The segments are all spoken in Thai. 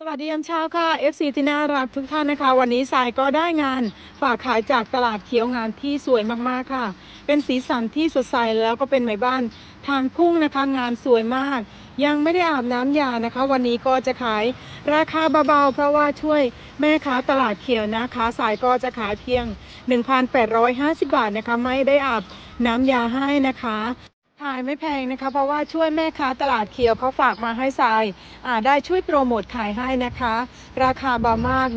สวัสดียามเช้าค่ะ FC ที่น่ารักทุกท่านนะคะ วันนี้สายก็ได้งานฝากขายจากตลาดเขียวงานที่สวยมากๆค่ะ เป็นสีสันที่สดใสแล้วก็เป็นไหมบ้านทางพุ่งนะคะงานสวยมาก ยังไม่ได้อาบน้ำยานะคะ วันนี้ก็จะขายราคาเบาๆเพราะว่าช่วยแม่ค้าตลาดเขียวนะคะ สายก็จะขายเพียง 1,850 บาทนะคะ ไม่ได้อาบน้ำยาให้นะคะ ขายไม่แพงนะคะ เพราะว่าช่วยแม่ค้าตลาดเขียวเขาฝากมาให้ทรายอ่าได้ช่วยโปรโมทขายให้นะคะ ราคาเบามาก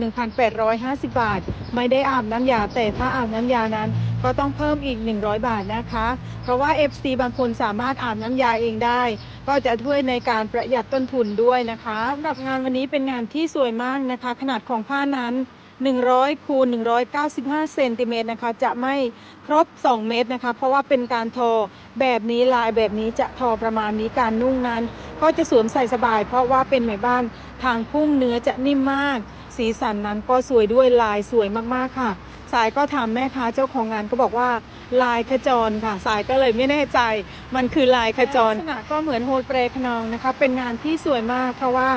1,850 บาท ไม่ได้อาบน้ำยาแต่ถ้าอาบน้ำยานั้นก็ต้องเพิ่มอีก 100 บาทนะคะ เพราะว่า FC บางคนสามารถอาบน้ำยาเองได้ ก็จะช่วยในการประหยัดต้นทุนด้วยนะคะสำหรับงานวันนี้เป็นงานที่สวยมากนะคะ ขนาดของผ้านั้น 100คูณ195เซนติเมตรนะคะ จะไม่ครบ 2 เมตรนะคะ เพราะว่าเป็นการทอแบบนี้ลายแบบนี้จะทอประมาณนี้การนุ่งนั้น ก็จะสวมใส่สบาย เพราะว่าเป็นไหมบ้านทางพุ่งเนื้อจะนิ่มมาก สีสันนั้นก็สวยด้วยลายสวยมากๆค่ะ สายก็ถามแม่ค้าเจ้าของงานก็บอกว่าลายขจรค่ะ สายก็เลยไม่แน่ใจ มันคือลายขจรลักษณะก็เหมือนโฮลเปรขนองนะคะ เป็นงานที่สวยมากเพราะว่า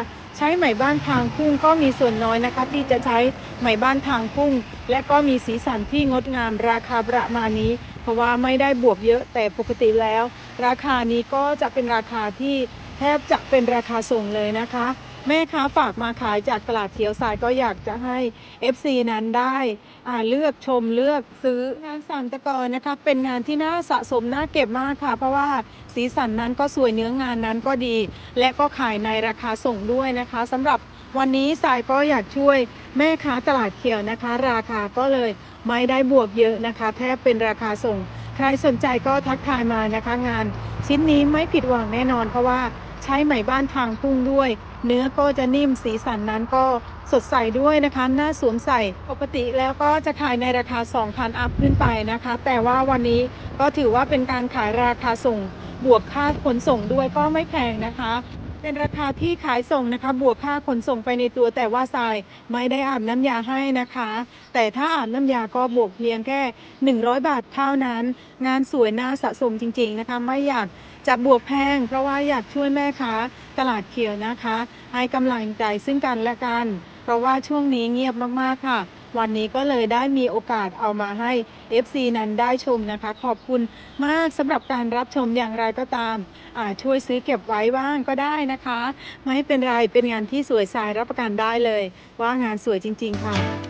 ใช้ไหมบ้านทางพุ่งก็มีส่วนน้อยนะคะ ที่จะใช้ไหมบ้านทางพุ่งและก็มีสีสันที่งดงามราคาประมาณนี้ เพราะว่าไม่ได้บวกเยอะแต่ปกติแล้ว ราคานี้ก็จะเป็นราคาที่แทบจะเป็นราคาส่งเลยนะคะ แม่ค้าฝากมาขายจากตลาดเขียวสายก็อยากจะให้ FC นั้นได้อ่าเลือกชมเลือกซื้องานสังตะกอนนะคะเป็นงานที่น่าสะสมน่าเก็บมากค่ะ เพราะว่าสีสันนั้นก็สวยเนื้องานนั้นก็ดี และก็ขายในราคาส่งด้วยนะคะสำหรับวันนี้สายก็อยากช่วยแม่ค้าตลาดเขียวนะคะ ราคาก็เลยไม่ได้บวกเยอะนะคะ แทบเป็นราคาส่ง ใครสนใจก็ทักทายมานะคะ งานชิ้นนี้ไม่ผิดหวังแน่นอนเพราะว่า ใช้ไหมบ้านทางพุ่งด้วย เนื้อก็จะนิ่มสีสันนั้นก็สดใสด้วยนะคะน่าสวมใส่ปกติแล้วก็จะขายในราคา 2,000 อัพขึ้นไปนะคะ แต่ว่าวันนี้ก็ถือว่าเป็นการขายราคาส่งบวกค่าขนส่งด้วยก็ไม่แพงนะคะ เป็นราคาที่ขายส่งนะคะ บวกค่าขนส่งไปในตัวแต่ว่าทรายไม่ได้อาบน้ำยาให้นะคะ แต่ถ้าอาบน้ำยาก็บวกเพียงแค่ 100 บาทเท่านั้น งานสวยน่าสะสมจริง ๆนะคะ ไม่อยากจะบวกแพง เพราะว่าอยากช่วยแม่ค้าตลาดเขียวนะคะ ให้กำลังใจซึ่งกันและกัน เพราะว่าช่วงนี้เงียบมากๆค่ะ วันนี้ก็เลยได้มีโอกาสเอามาให้ FC นั้นได้ชมนะคะ ขอบคุณมากสำหรับการรับชมอย่างไรก็ตามาช่วยซื้อเก็บไว้บ้างก็ได้นะคะ ไม่เป็นไรเป็นงานที่สวยสายรับประกันได้เลย ว่างานสวยจริง ๆ ค่ะ